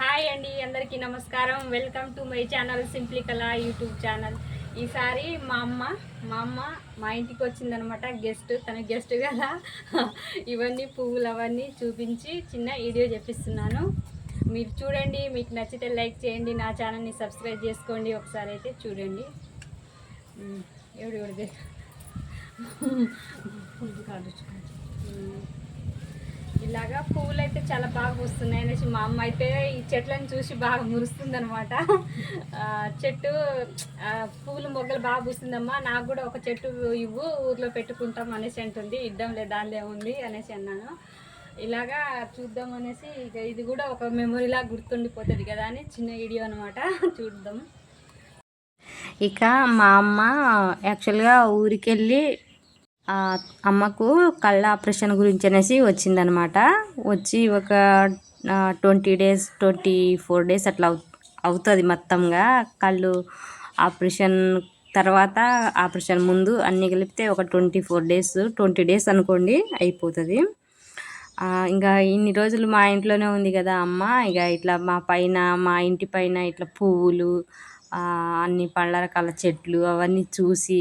Hi అండి అందరికీ నమస్కారం. Welcome to my channel simply Kala YouTube channel ఈసారి మా అమ్మ మా అమ్మ మా ఇంటికి వచ్చిందనమాట గెస్ట్ తన గెస్ట్ కదా. ఇవన్నీ పువ్వులు అవన్నీ చూపించి చిన్న వీడియో చెప్పిస్తున్నాను. మీరు చూడండి మీకు నచ్చితే లైక్ చేయండి నా ఛానల్ని సబ్స్క్రైబ్ చేసుకోండి. ఒకసారి అయితే చూడండి. ఎవడు ఎవడిది? ఇలాగా పువ్వులు అయితే చాలా బాగా వస్తున్నాయి అనేసి మా అమ్మ అయితే ఈ చెట్లను చూసి బాగా మురుస్తుంది అనమాట చెట్టు పువ్వులు మొగ్గలు బాగా పూస్తుందమ్మా నాకు కూడా ఒక చెట్టు ఇవ్వు ఊర్లో పెట్టుకుంటాం అనేసి అంటుంది. ఇద్దాం లేదా దానిలో ఉంది అనేసి అన్నాను. ఇలాగా చూద్దాం అనేసి ఇక ఇది కూడా ఒక మెమొరీలా గుర్తుండిపోతుంది కదా అని చిన్న వీడియో అనమాట చూద్దాం. ఇక మా అమ్మ యాక్చువల్గా ఊరికెళ్ళి అమ్మకు కళ్ళ ఆపరేషన్ గురించి అనేసి వచ్చిందనమాట. వచ్చి ఒక twenty days twenty four days అట్లా అవు అవుతుంది మొత్తంగా. కళ్ళు ఆపరేషన్ తర్వాత ఆపరేషన్ ముందు అన్నీ కలిపితే ఒక twenty four days twenty days అనుకోండి అయిపోతుంది. ఇంకా ఇన్ని రోజులు మా ఇంట్లోనే ఉంది కదా అమ్మ. ఇక ఇట్లా మా పైన మా ఇంటి పైన ఇట్లా పువ్వులు అన్ని పళ్ళ రకాల చెట్లు అవన్నీ చూసి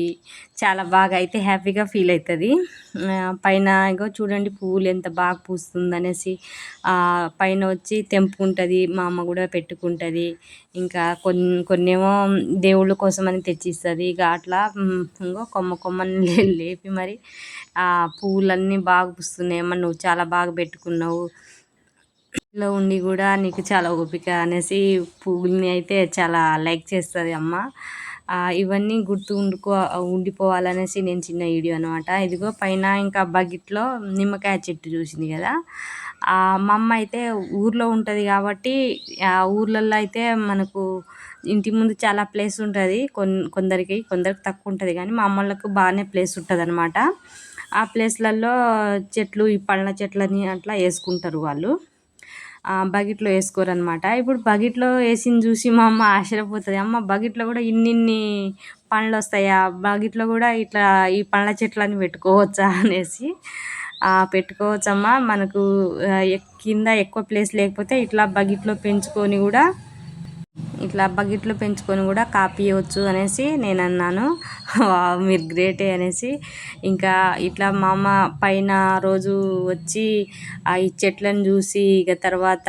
చాలా బాగా అయితే హ్యాపీగా ఫీల్ అవుతుంది పైన ఇగో చూడండి పువ్వులు ఎంత బాగా పూస్తుంది అనేసి పైన వచ్చి తెంపుకుంటుంది మా అమ్మ కూడా పెట్టుకుంటుంది. ఇంకా కొన్ని కొన్నేమో దేవుళ్ళ కోసం అని తెచ్చిస్తుంది. ఇక అట్లా ఇంకో కొమ్మ కొమ్మని లేపి మరి పువ్వులన్నీ బాగా పూస్తున్నాయి. అమ్మ నువ్వు చాలా బాగా పెట్టుకున్నావు. లో ఉండి కూడా నీకు చాలా ఓపిక అనేసి పువ్వుల్ని అయితే చాలా లైక్ చేస్తుంది అమ్మ. ఇవన్నీ గుర్తు ఉండుకో ఉండిపోవాలనేసి నేను చిన్న వీడియో అనమాట ఇదిగో పైన ఇంకా బకెట్లో నిమ్మకాయ చెట్టు చూసింది కదా. మా అమ్మ అయితే ఊర్లో ఉంటుంది కాబట్టి ఆ ఊర్లలో అయితే మనకు ఇంటి ముందు చాలా ప్లేస్ ఉంటుంది. కొన్ కొందరికి కొందరికి తక్కువ ఉంటుంది కానీ మా అమ్మలకు బాగానే ప్లేస్ ఉంటుంది అనమాట ఆ ప్లేస్లలో చెట్లు ఈ పళ్ళ చెట్లని అట్లా వేసుకుంటారు వాళ్ళు. బకెట్లో వేసుకోరనమాట ఇప్పుడు బకెట్లో వేసింది చూసి మా అమ్మ ఆశ్చర్యపోతుంది. అమ్మ బకెట్లో కూడా ఇన్నిన్ని పండ్లు వస్తాయా బకెట్లో కూడా ఇట్లా ఈ పండ్ల చెట్లని పెట్టుకోవచ్చా అనేసి పెట్టుకోవచ్చమ్మా. మనకు కింద ఎక్కువ ప్లేస్ లేకపోతే ఇట్లా బకెట్లో పెంచుకొని కూడా ఇట్లా బకెట్లు పెంచుకొని కూడా కాపీ ఇవ్వచ్చు అనేసి నేను అన్నాను వావ్, మీరు గ్రేటే అనేసి. ఇంకా ఇట్లా మా అమ్మ పైన రోజు వచ్చి ఆ ఈ చెట్లను చూసి ఇక తర్వాత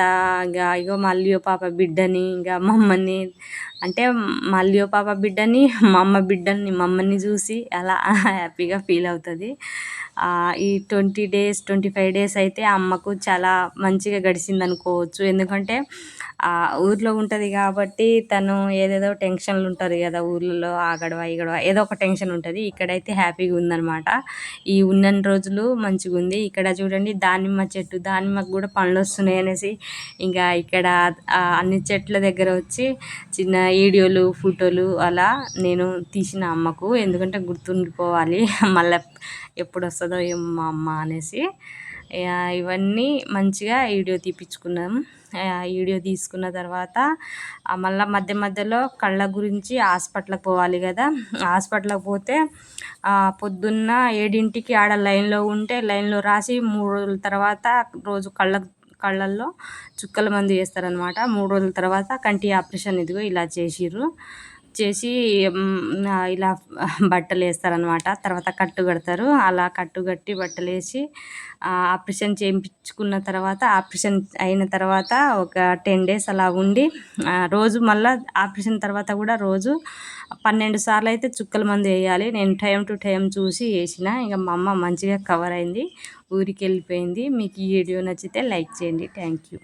ఇక ఇగో మళ్ళీ పాప బిడ్డని ఇంకా మమ్మల్ని అంటే మళ్ళీ పాప బిడ్డని మా అమ్మ బిడ్డని మమ్మల్ని చూసి అలా హ్యాపీగా ఫీల్ అవుతుంది. ఈ twenty days twenty five days అయితే అమ్మకు చాలా మంచిగా గడిచింది అనుకోవచ్చు ఎందుకంటే ఆ, ఊర్లో ఉంటుంది కాబట్టి తను ఏదేదో టెన్షన్లు ఉంటుంది కదా ఊర్లలో ఆ గడవ ఈ గడవ ఏదో ఒక టెన్షన్ ఉంటుంది. ఇక్కడైతే హ్యాపీగా ఉందన్నమాట. ఈ ఉన్నన్ని రోజులు మంచిగా ఉంది. ఇక్కడ చూడండి దానిమ్మ చెట్టు దానిమ్మకు కూడా పండ్లు వస్తున్నాయి అనేసి ఇంకా ఇక్కడ అన్ని చెట్ల దగ్గర వచ్చి చిన్న వీడియోలు ఫోటోలు అలా నేను తీసిన అమ్మకు. ఎందుకంటే గుర్తుండిపోవాలి. మళ్ళీ ఎప్పుడు వస్తుందో ఏమో మా అమ్మ అనేసి ఇవన్నీ మంచిగా వీడియో తీపించుకున్నాం వీడియో తీసుకున్న తర్వాత మళ్ళీ మధ్య మధ్యలో కళ్ళ గురించి హాస్పిటల్కి పోవాలి కదా. హాస్పిటల్కి పోతే పొద్దున్న ఏడింటికి ఆడ లైన్లో ఉంటే లైన్లో రాసి మూడు రోజుల తర్వాత రోజు కళ్ళ కళ్ళల్లో చుక్కల మందు వేస్తారనమాట మూడు రోజుల తర్వాత కంటి ఆపరేషన్ ఇదిగో ఇలా చేసిర్రు. చేసి ఇలా బట్టలు వేస్తారనమాట తర్వాత కట్టు కడతారు. అలా కట్టు కట్టి బట్టలు వేసి ఆపరేషన్ చేయించుకున్న తర్వాత ఆపరేషన్ అయిన తర్వాత ఒక టెన్ డేస్ అలా ఉండి రోజు మళ్ళీ ఆపరేషన్ తర్వాత కూడా రోజు పన్నెండు సార్లు అయితే చుక్కల మందు వేయాలి. నేను టైం టు టైం చూసి వేసిన. ఇంకా మా అమ్మ మంచిగా కవర్ అయింది. ఊరికి వెళ్ళిపోయింది మీకు ఈ వీడియో నచ్చితే లైక్ చేయండి. Thank you.